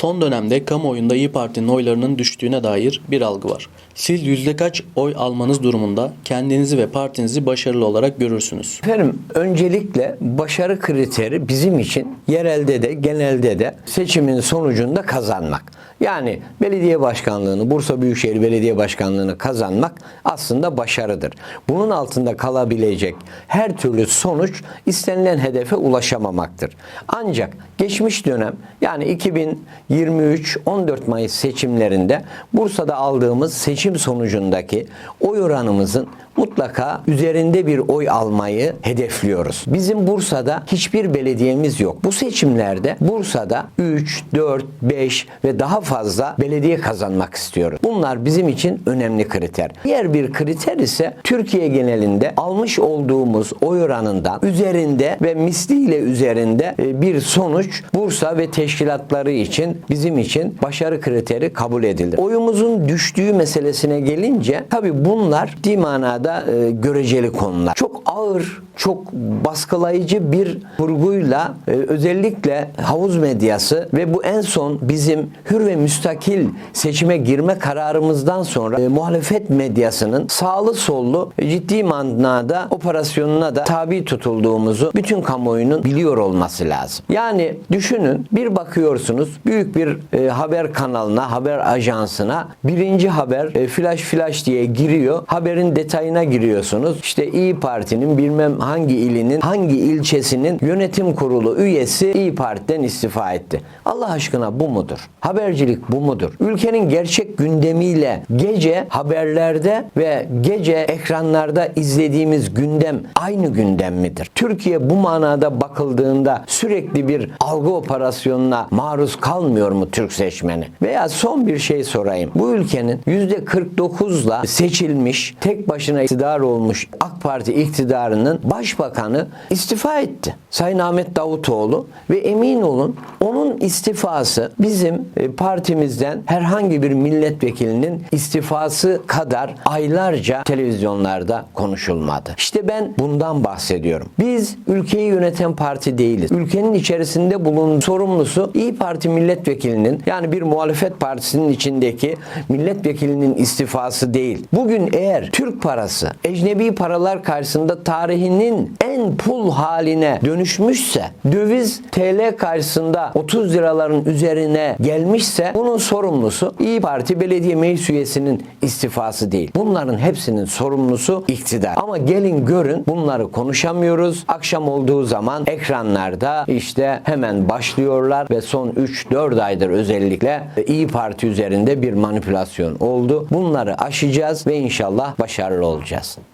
Son dönemde kamuoyunda İyi Parti'nin oylarının düştüğüne dair bir algı var. Siz yüzde kaç oy almanız durumunda kendinizi ve partinizi başarılı olarak görürsünüz? Efendim öncelikle başarı kriteri bizim için yerelde de genelde de seçimin sonucunda kazanmak. Yani belediye başkanlığını, Bursa Büyükşehir Belediye Başkanlığını kazanmak aslında başarıdır. Bunun altında kalabilecek her türlü sonuç istenilen hedefe ulaşamamaktır. Ancak geçmiş dönem yani 2023 14 Mayıs seçimlerinde Bursa'da aldığımız seçim sonucundaki oy oranımızın mutlaka üzerinde bir oy almayı hedefliyoruz. Bizim Bursa'da hiçbir belediyemiz yok. Bu seçimlerde Bursa'da 3, 4, 5 ve daha fazla belediye kazanmak istiyoruz. Bunlar bizim için önemli kriter. Diğer bir kriter ise Türkiye genelinde almış olduğumuz oy oranından üzerinde ve misliyle üzerinde e, bir sonuç Bursa ve teşkilatları için bizim için başarı kriteri kabul edilir. Oyumuzun düştüğü meselesine gelince tabi bunlar ciddi manada e, göreceli konular. Çok ağır, çok baskılayıcı bir vurguyla e, özellikle havuz medyası ve bu en son bizim hür ve müstakil seçime girme kararımızdan sonra e, muhalefet medyasının sağlı sollu e, ciddi manada operasyonuna da tabi tutulduğumuzu bütün kamuoyunun biliyor olması lazım. Yani düşünün bir bakıyorsunuz büyük bir e, haber kanalına, haber ajansına birinci haber e, flash flash diye giriyor. Haberin detayına giriyorsunuz. İşte İyi Parti'nin bilmem hangi ilinin, hangi ilçesinin yönetim kurulu üyesi İyi Parti'den istifa etti. Allah aşkına bu mudur? Habercilik bu mudur? Ülkenin gerçek gündemiyle gece haberlerde ve gece ekranlarda izlediğimiz gündem aynı gündem midir? Türkiye bu manada bakıldığında sürekli bir algı operasyonuna maruz kalmıyor mu Türk seçmeni? Veya son bir şey sorayım. Bu ülkenin %49'la seçilmiş, tek başına iktidar olmuş AK Parti iktidarının başbakanı istifa etti. Sayın Ahmet Davutoğlu ve emin olun onun istifası bizim e, partimizden herhangi bir milletvekilinin istifası kadar aylarca televizyonlarda konuşulmadı. İşte ben bundan bahsediyorum. Biz ülkeyi yöneten parti değiliz. Ülkenin içerisinde bulunduğu sorumlusu İyi Parti milletvekilinin yani bir muhalefet partisinin içindeki milletvekilinin istifası değil. Bugün eğer Türk parası ecnebi paralar karşısında tarihinin en pul haline dönüşmüşse döviz TL karşısında 30 liraların üzerine gelmişse bunun sorumlusu İyi Parti belediye meclis üyesinin istifası değil. Bunların hepsinin sorumlusu iktidar. Ama gelin görün bunları konuşamıyoruz. Akşam olduğu zaman ekranlarda işte hemen başlıyorlar ve son 3-4 aydır özellikle İyi Parti üzerinde bir manipülasyon oldu. Bunları aşacağız ve inşallah başarılı olacağız.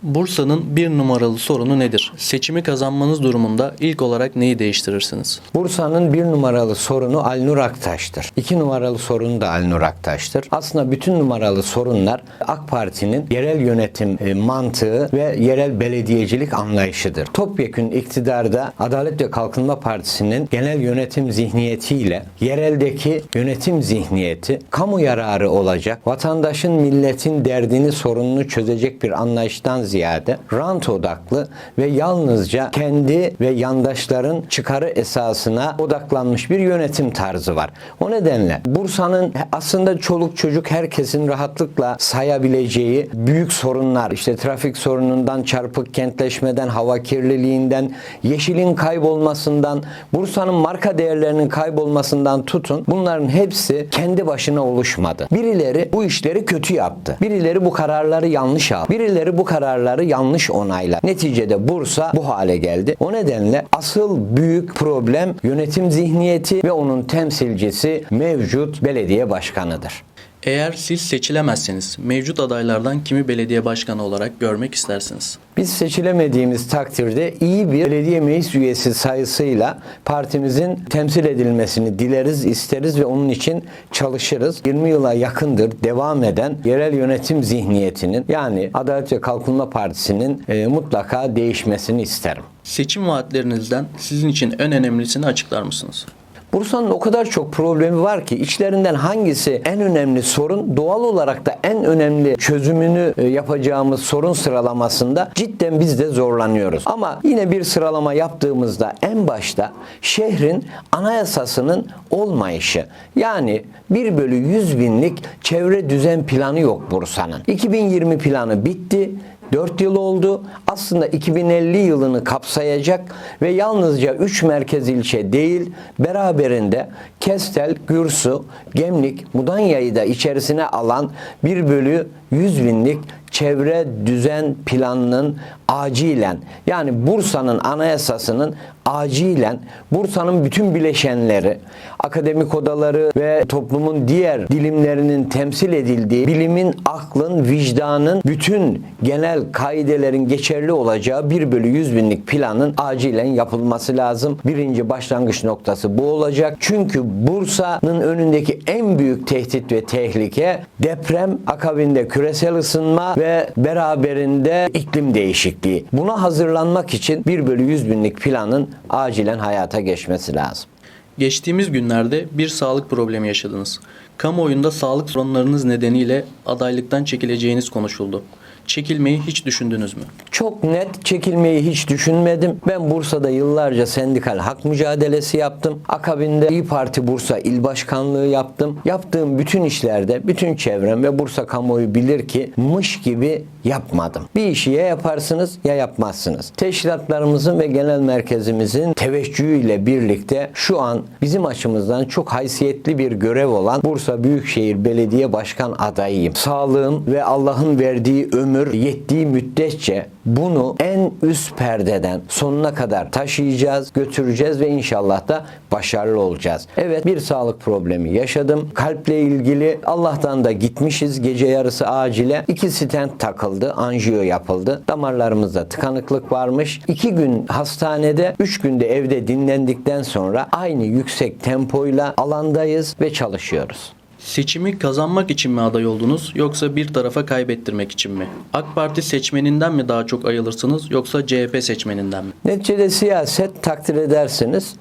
Bursa'nın bir numaralı sorunu nedir? Seçimi kazanmanız durumunda ilk olarak neyi değiştirirsiniz? Bursa'nın bir numaralı sorunu Alnur Aktaş'tır. İki numaralı sorunu da Alnur Aktaş'tır. Aslında bütün numaralı sorunlar AK Parti'nin yerel yönetim e, mantığı ve yerel belediyecilik anlayışıdır. Topyekün iktidarda Adalet ve Kalkınma Partisi'nin genel yönetim zihniyetiyle yereldeki yönetim zihniyeti kamu yararı olacak, vatandaşın milletin derdini sorununu çözecek bir anlayıştan ziyade rant odaklı ve yalnızca kendi ve yandaşların çıkarı esasına odaklanmış bir yönetim tarzı var. O nedenle Bursa'nın aslında çoluk çocuk herkesin rahatlıkla sayabileceği büyük sorunlar işte trafik sorunundan, çarpık kentleşmeden, hava kirliliğinden, yeşilin kaybolmasından, Bursa'nın marka değerlerinin kaybolmasından tutun bunların hepsi kendi başına oluşmadı. Birileri bu işleri kötü yaptı. Birileri bu kararları yanlış aldı. Birileri bu kararları yanlış onayladı. Neticede Bursa bu hale geldi. O nedenle asıl büyük problem yönetim zihniyeti ve onun temsilcisi mevcut belediye başkanıdır. Eğer siz seçilemezseniz mevcut adaylardan kimi belediye başkanı olarak görmek istersiniz? Biz seçilemediğimiz takdirde iyi bir belediye meclis üyesi sayısıyla partimizin temsil edilmesini dileriz, isteriz ve onun için çalışırız. 20 yıla yakındır devam eden yerel yönetim zihniyetinin yani Adalet ve Kalkınma Partisi'nin e, mutlaka değişmesini isterim. Seçim vaatlerinizden sizin için en önemlisini açıklar mısınız? Bursa'nın o kadar çok problemi var ki içlerinden hangisi en önemli sorun doğal olarak da en önemli çözümünü e, yapacağımız sorun sıralamasında cidden biz de zorlanıyoruz. Ama yine bir sıralama yaptığımızda en başta şehrin anayasasının olmayışı. Yani 1 bölü 100 binlik çevre düzen planı yok Bursa'nın. 2020 planı bitti. 4 yıl oldu. Aslında 2050 yılını kapsayacak ve yalnızca 3 merkez ilçe değil, beraberinde Kestel, Gürsu, Gemlik, Mudanya'yı da içerisine alan 1 bölü 100 binlik çevre düzen planının acilen yani Bursa'nın anayasasının acilen Bursa'nın bütün bileşenleri, akademik odaları ve toplumun diğer dilimlerinin temsil edildiği bilimin, aklın, vicdanın bütün genel kaidelerin geçerli olacağı 1 bölü 100 binlik planın acilen yapılması lazım. Birinci başlangıç noktası bu olacak. Çünkü Bursa'nın önündeki en büyük tehdit ve tehlike deprem, akabinde küresel ısınma ve beraberinde iklim değişikliği. Buna hazırlanmak için 1 bölü 100 binlik planın acilen hayata geçmesi lazım. Geçtiğimiz günlerde bir sağlık problemi yaşadınız. Kamuoyunda sağlık sorunlarınız nedeniyle adaylıktan çekileceğiniz konuşuldu. Çekilmeyi hiç düşündünüz mü? Çok net çekilmeyi hiç düşünmedim. Ben Bursa'da yıllarca sendikal hak mücadelesi yaptım. Akabinde İyi Parti Bursa İl Başkanlığı yaptım. Yaptığım bütün işlerde bütün çevrem ve Bursa kamuoyu bilir ki mış gibi yapmadım. Bir işi ya yaparsınız ya yapmazsınız. Teşkilatlarımızın ve genel merkezimizin teveccühüyle birlikte şu an bizim açımızdan çok haysiyetli bir görev olan Bursa Büyükşehir Belediye Başkan adayıyım. Sağlığım ve Allah'ın verdiği ömür yettiği müddetçe bunu en üst perdeden sonuna kadar taşıyacağız, götüreceğiz ve inşallah da başarılı olacağız. Evet bir sağlık problemi yaşadım. Kalple ilgili Allah'tan da gitmişiz gece yarısı acile. iki stent takıldı, anjiyo yapıldı. Damarlarımızda tıkanıklık varmış. İki gün hastanede, üç günde evde dinlendikten sonra aynı yüksek tempoyla alandayız ve çalışıyoruz. Seçimi kazanmak için mi aday oldunuz yoksa bir tarafa kaybettirmek için mi? AK Parti seçmeninden mi daha çok ayılırsınız yoksa CHP seçmeninden mi? Neticede siyaset takdir edersiniz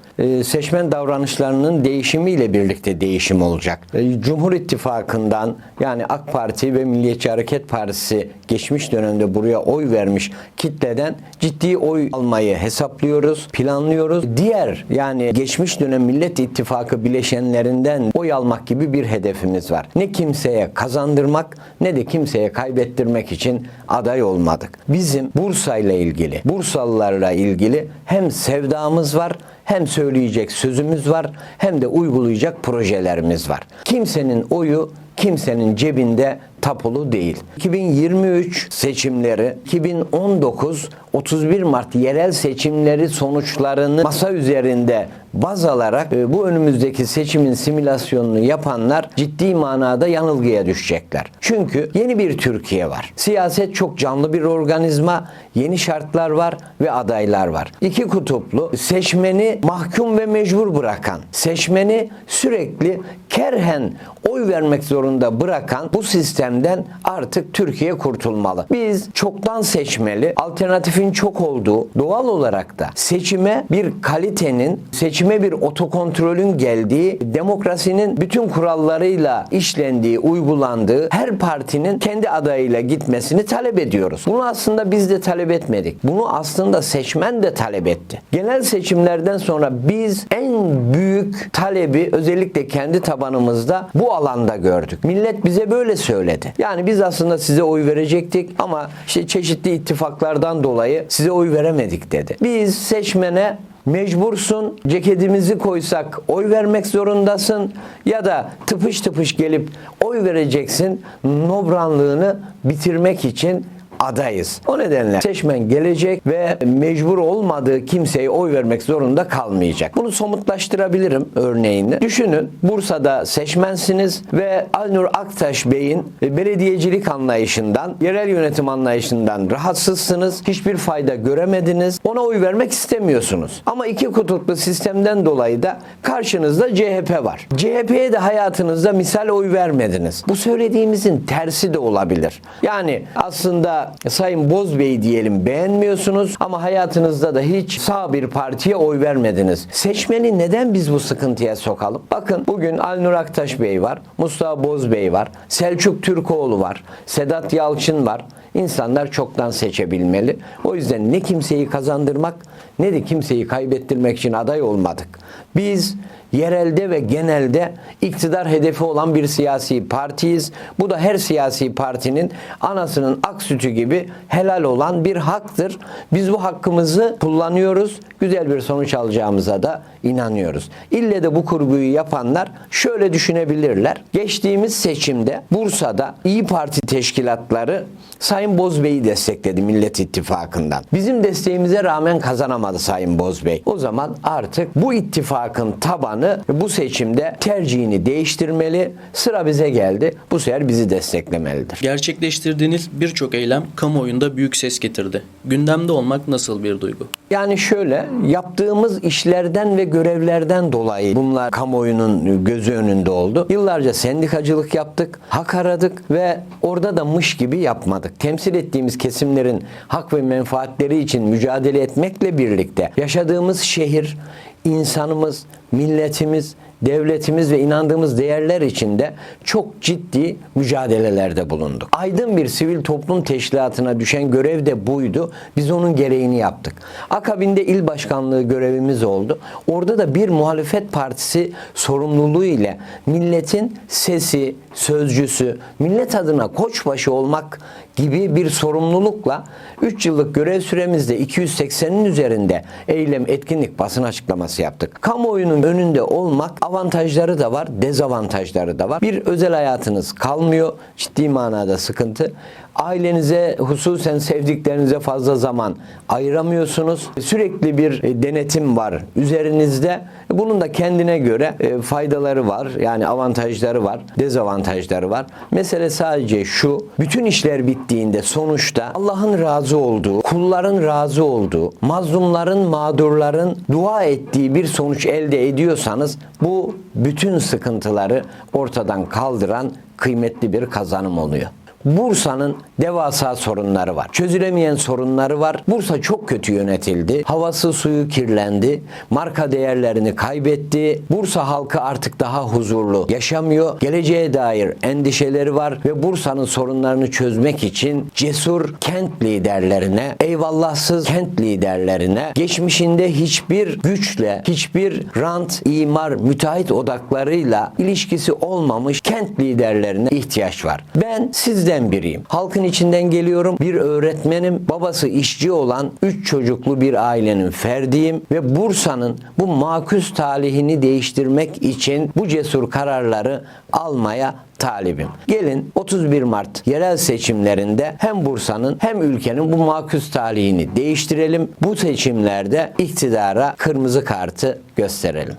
seçmen davranışlarının değişimiyle birlikte değişim olacak. E, Cumhur İttifakı'ndan yani AK Parti ve Milliyetçi Hareket Partisi geçmiş dönemde buraya oy vermiş kitleden ciddi oy almayı hesaplıyoruz, planlıyoruz. Diğer yani geçmiş dönem Millet İttifakı bileşenlerinden oy almak gibi bir hedefimiz var. Ne kimseye kazandırmak ne de kimseye kaybettirmek için aday olmadık. Bizim Bursa ile ilgili, Bursalılarla ilgili hem sevdamız var hem söyleyecek sözümüz var hem de uygulayacak projelerimiz var. Kimsenin oyu kimsenin cebinde tapulu değil. 2023 seçimleri, 2019 31 Mart yerel seçimleri sonuçlarını masa üzerinde baz alarak e, bu önümüzdeki seçimin simülasyonunu yapanlar ciddi manada yanılgıya düşecekler. Çünkü yeni bir Türkiye var. Siyaset çok canlı bir organizma, yeni şartlar var ve adaylar var. İki kutuplu, seçmeni mahkum ve mecbur bırakan, seçmeni sürekli kerhen oy vermek zorunda bırakan bu sistemden artık Türkiye kurtulmalı. Biz çoktan seçmeli, alternatifin çok olduğu, doğal olarak da seçime bir kalitenin, seçime bir otokontrolün geldiği, demokrasinin bütün kurallarıyla işlendiği, uygulandığı her partinin kendi adayıyla gitmesini talep ediyoruz. Bunu aslında biz de talep etmedik. Bunu aslında seçmen de talep etti. Genel seçimlerden sonra biz en büyük talebi özellikle kendi tabanımızda bu alanda gördük. Millet bize böyle söyledi. Yani biz aslında size oy verecektik ama işte çeşitli ittifaklardan dolayı size oy veremedik dedi. Biz seçmene mecbursun ceketimizi koysak oy vermek zorundasın ya da tıpış tıpış gelip oy vereceksin nobranlığını bitirmek için adayız. O nedenle seçmen gelecek ve mecbur olmadığı kimseye oy vermek zorunda kalmayacak. Bunu somutlaştırabilirim örneğini. Düşünün Bursa'da seçmensiniz ve Alnur Aktaş Bey'in belediyecilik anlayışından, yerel yönetim anlayışından rahatsızsınız. Hiçbir fayda göremediniz. Ona oy vermek istemiyorsunuz. Ama iki kutuplu sistemden dolayı da karşınızda CHP var. CHP'ye de hayatınızda misal oy vermediniz. Bu söylediğimizin tersi de olabilir. Yani aslında Sayın Bozbey diyelim beğenmiyorsunuz ama hayatınızda da hiç sağ bir partiye oy vermediniz. Seçmeni neden biz bu sıkıntıya sokalım? Bakın bugün Alnur Aktaş Bey var, Mustafa Bozbey var, Selçuk Türkoğlu var, Sedat Yalçın var. İnsanlar çoktan seçebilmeli. O yüzden ne kimseyi kazandırmak ne de kimseyi kaybettirmek için aday olmadık. Biz yerelde ve genelde iktidar hedefi olan bir siyasi partiyiz. Bu da her siyasi partinin anasının ak sütü gibi helal olan bir haktır. Biz bu hakkımızı kullanıyoruz. Güzel bir sonuç alacağımıza da inanıyoruz. İlle de bu kurguyu yapanlar şöyle düşünebilirler. Geçtiğimiz seçimde Bursa'da İyi Parti teşkilatları Sayın Bozbey'i destekledi Millet İttifakı'ndan. Bizim desteğimize rağmen kazanamadı Sayın Bozbey. O zaman artık bu ittifakın tabanı bu seçimde tercihini değiştirmeli. Sıra bize geldi. Bu sefer bizi desteklemelidir. Gerçekleştirdiğiniz birçok eylem kamuoyunda büyük ses getirdi. Gündemde olmak nasıl bir duygu? Yani şöyle yaptığımız işlerden ve görevlerden dolayı bunlar kamuoyunun gözü önünde oldu. Yıllarca sendikacılık yaptık, hak aradık ve orada da mış gibi yapmadık. Temsil ettiğimiz kesimlerin hak ve menfaatleri için mücadele etmekle birlikte yaşadığımız şehir, insanımız, milletimiz, devletimiz ve inandığımız değerler içinde çok ciddi mücadelelerde bulunduk. Aydın bir sivil toplum teşkilatına düşen görev de buydu. Biz onun gereğini yaptık. Akabinde il başkanlığı görevimiz oldu. Orada da bir muhalefet partisi sorumluluğu ile milletin sesi, sözcüsü, millet adına koçbaşı olmak gibi bir sorumlulukla 3 yıllık görev süremizde 280'in üzerinde eylem, etkinlik, basın açıklaması yaptık. Kamuoyunun önünde olmak avantajları da var, dezavantajları da var. Bir özel hayatınız kalmıyor, ciddi manada sıkıntı. Ailenize, hususen sevdiklerinize fazla zaman ayıramıyorsunuz. Sürekli bir e, denetim var üzerinizde. Bunun da kendine göre e, faydaları var. Yani avantajları var, dezavantajları var. Mesele sadece şu. Bütün işler bittiğinde sonuçta Allah'ın razı olduğu, kulların razı olduğu, mazlumların, mağdurların dua ettiği bir sonuç elde ediyorsanız bu bütün sıkıntıları ortadan kaldıran kıymetli bir kazanım oluyor. Bursa'nın devasa sorunları var. Çözülemeyen sorunları var. Bursa çok kötü yönetildi. Havası suyu kirlendi. Marka değerlerini kaybetti. Bursa halkı artık daha huzurlu yaşamıyor. Geleceğe dair endişeleri var ve Bursa'nın sorunlarını çözmek için cesur kent liderlerine, eyvallahsız kent liderlerine, geçmişinde hiçbir güçle, hiçbir rant, imar, müteahhit odaklarıyla ilişkisi olmamış kent liderlerine ihtiyaç var. Ben sizden biriyim. Halkın içinden geliyorum. Bir öğretmenim, babası işçi olan 3 çocuklu bir ailenin ferdiyim ve Bursa'nın bu maküs talihini değiştirmek için bu cesur kararları almaya talibim. Gelin 31 Mart yerel seçimlerinde hem Bursa'nın hem ülkenin bu maküs talihini değiştirelim. Bu seçimlerde iktidara kırmızı kartı gösterelim.